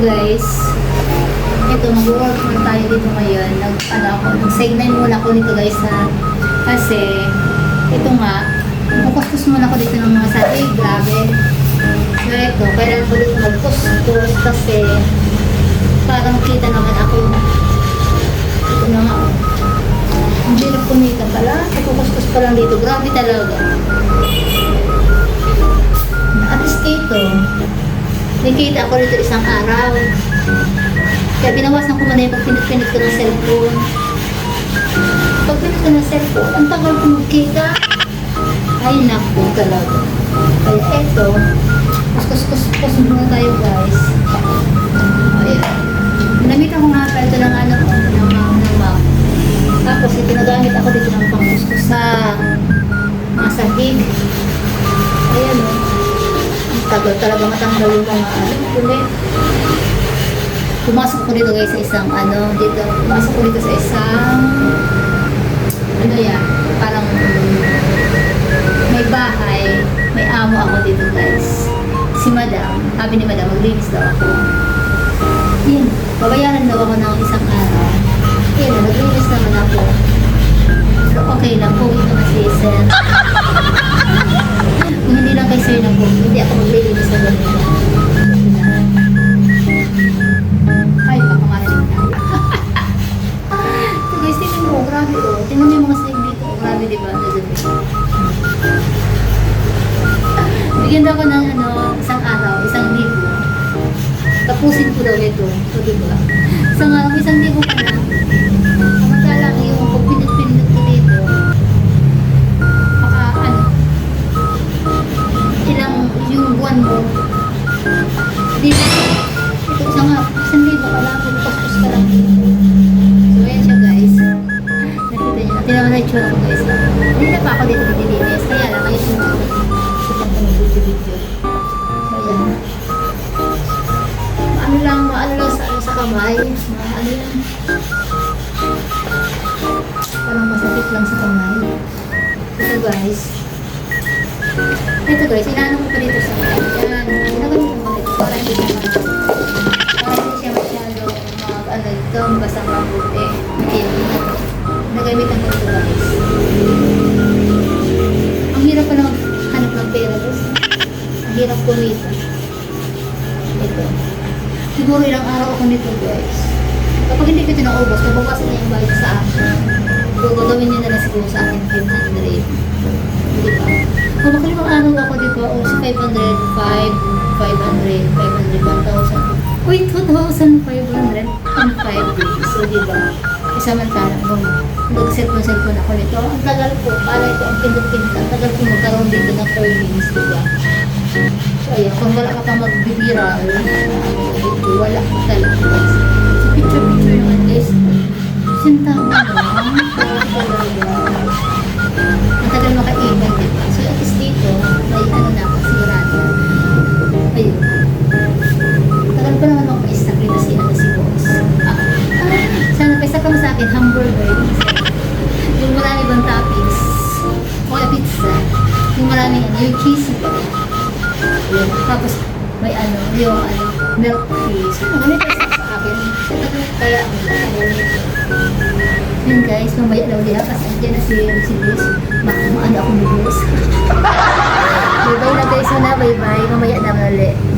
guys, ito, mag-work muna tayo dito ngayon. Nag, ano ako, nag-segment muna ako nito guys ha. Kasi, ito nga, magkuskus muna ako dito ng mga sabi, grabe. So ito, kailangan ko dito magkuskus kasi parang kita naman ako. Ito na nga, oh. Ang hirap kumita pala. Nagkukuskus pa lang dito. Grabe talaga. Nakita ako dito isang araw. Kaya binawasan ko muna yung pag pinit ko ng cellphone. Pag pinit ko ng cellphone, ang tagal ko magkita. Ay, naku talaga. Kaya eto, kuskus-kuskus muna tayo guys. Ayan. Namitan ko nga pa ito ng ano, ng map, ng map. Tapos, ito nagamit ako dito ng pangkuskus sa mga sahig. Ayan o. Tagal talaga matanggal yung mga ano. Pumasok ko dito guys sa isang ano, dito. Pumasok ko dito sa isang ano yan, parang may bahay, may amo ako dito guys. Si madam, sabi ni madam, maglinis daw ako. Yan, babayaran daw ako ng isang araw. Yan, naglinis naman ako. Oh. Tingnan mo yung mga snake dito. Grabe, di ba? Bigyan daw ko ng ano, isang araw, isang libo. Tapusin ko daw ito. So, di ba? Isang araw, isang libo ka na. Na itsura ko guys. Hindi na pa ako dito nililinis, kaya lang sumunod. Sa pag video-video. Ano lang, ano lang sa, sa kamay, ma- ano lang. Parang masakit lang sa kamay. Ito guys. Ito guys, inaano ko pa dito sa kamay. Yan, Kumita. Ito. Siguro ilang araw ako nito guys. Kapag hindi ko ito naubos, nabawasan niya yung bayad sa akin. So, gagawin niya na lang siguro sa akin 500. Di ba? Kung makalimang araw ako, di? O si 500, 5, 500, 500, 1,000. Uy, 2,500 on 5 days. So, di ba? Isamantala, nung nag-set ng cellphone ako nito, ang tagal ko, para ito ang pindot-pindot, ang tagal ko magkaroon dito ng earnings, di ba? So, ayan, kung wala ka pang magbibiral, dito, wala ka talaga. So, picture-picture naman, guys. Sintawa lang. Talaga. Ang tagal makaibig, di ba? So, at least dito, may ano na ako, sigurado. Ayun. Tagal pa naman ako pa-stack dito si, ano, si boss. Ah, ah, sana pa-stack mo sa akin, hamburger. Yung marami bang toppings. O pizza. Yung maraming ano, yung cheesy ba? Yun. Tapos, may ano, yung ano, milk tea. So, pa sa akin? Kaya, ano, yun guys, mamaya daw diha kasi andyan na si, si Liz. Baka maano ako ni Liz. bye bye na guys, na bye bye. Mamaya na ulit.